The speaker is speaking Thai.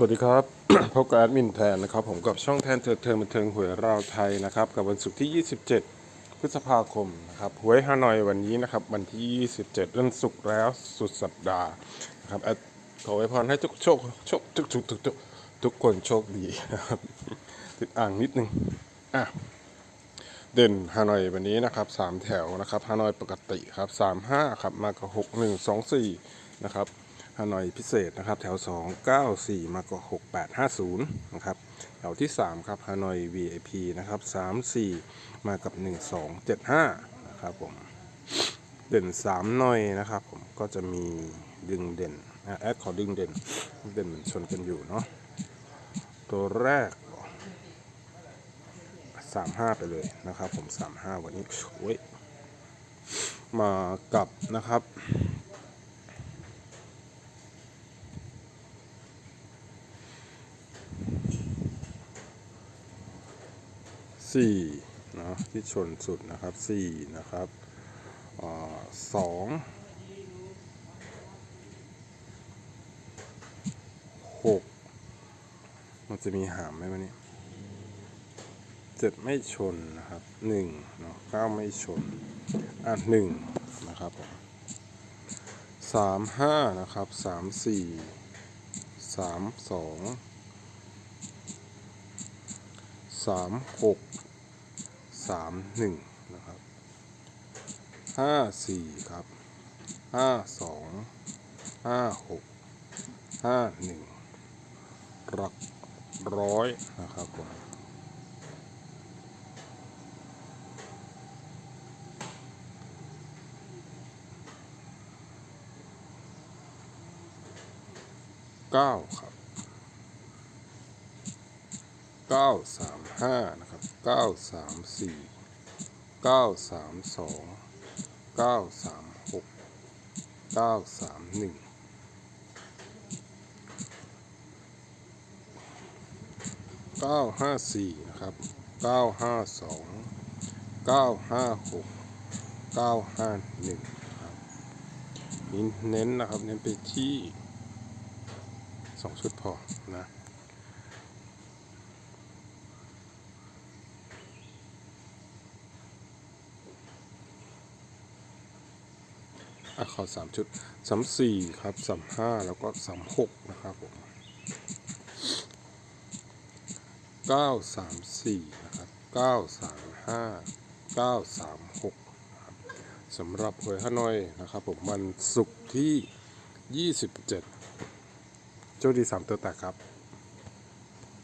สวัสดีครับ พบกับแอดมินแทนนะครับ ผมกับช่องแทนเถิดเทิงบันเทิงหวยเราวไทยนะครับ กับวันศุกร์ที่ 27 พฤษภาคมนะครับหวยฮานอยวันนี้นะครับ วันที่ 27วันศุกร์แล้วสุดสัปดาห์นะครับแอดขอไว้พรให้ทุกโชคโชคทุกทุกทุกทุกทุกคนโชคดีนะครับติดอ่างนิดนึงอะเด่นฮานอยวันนี้นะครับสามแถวนะครับฮานอยปกติครับสามห้าครับมากับหกหนึ่งสองสี่นะครับ ฮานอยพิเศษนะครับ แถวสองเก้าสี่มากับหกแปดห้าศูนย์นะครับ แถวที่สามครับฮานอย VIP นะครับสามสี่มากับหนึ่งสองเจ็ดห้านะครับผม เด่นสามหน่อยนะครับผม ก็จะมีดึงเด่นแอดขอดึงเด่น เด่นมันชนกันอยู่เนาะ ตัวแรกสามห้าไปเลยนะครับผมสามห้าวันนี้โอ้ยมากับนะครับ สี่นะที่ชนสุดนะครับสี่นะครับอสองหกมันจะมีหามไหมวันนี้เจ็ดไม่ชนนะครับหนึ่งเนาะเก้าไม่ชนอะหนึ่งนะครับสามห้านะครับสามสี่สามสอง สามหกสามหนึ่งนะครับห้าสี่ครับห้าสองห้าหกห้าหนึ่งหลักร้อยนะครับผมเก้าครับ เก้าสามห้านะครับเก้าสามสี่เก้าสามสองเก้าสามหกเก้าสามหนึ่งเก้าห้าสี่นะครับเก้าห้าสองเก้าห้าหกเก้าห้าหนึ่งครับนี่เน้นนะครับ เน้นไปที่สองชุดพอนะ อะขอสามชุดสามสี่ครับสามห้าแล้วก็สามหกนะครับผมเก้าสามสี่นะครับเก้าสามห้าเก้าสามหกสำหรับหวยฮานอยนะครับผมวันศุกร์ที่ยี่สิบเจ็ดโชคดีสามตัวแตกครับ